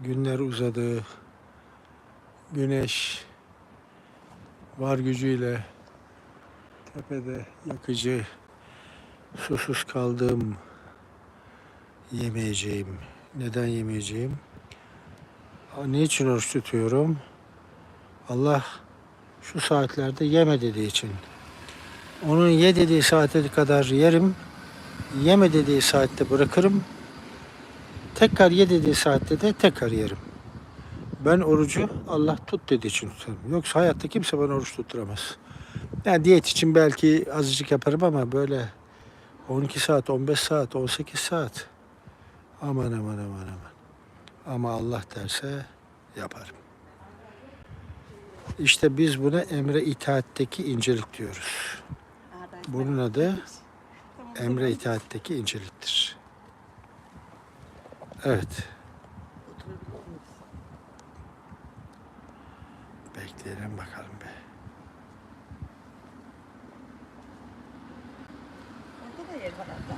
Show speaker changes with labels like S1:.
S1: Günler uzadı. Güneş var gücüyle tepede yakıcı susuz kaldım. Yemeyeceğim. Neden yemeyeceğim? Niçin oruç tutuyorum? Allah şu saatlerde yeme dediği için. Onun ye dediği saate kadar yerim. Yeme dediği saatte bırakırım. Tekrar ye dediği saatte de tekrar yerim. Ben orucu Allah tut dediği için tutarım. Yoksa hayatta kimse bana oruç tutturamaz. Yani diyet için belki azıcık yaparım ama böyle 12 saat, 15 saat, 18 saat. Aman aman aman aman. Ama Allah derse yaparım. İşte biz buna emre itaatteki incelik diyoruz. Bunun adı emre itaatteki inceliktir. Evet. Bekleyelim bakalım be.
S2: Orada da yer var abla.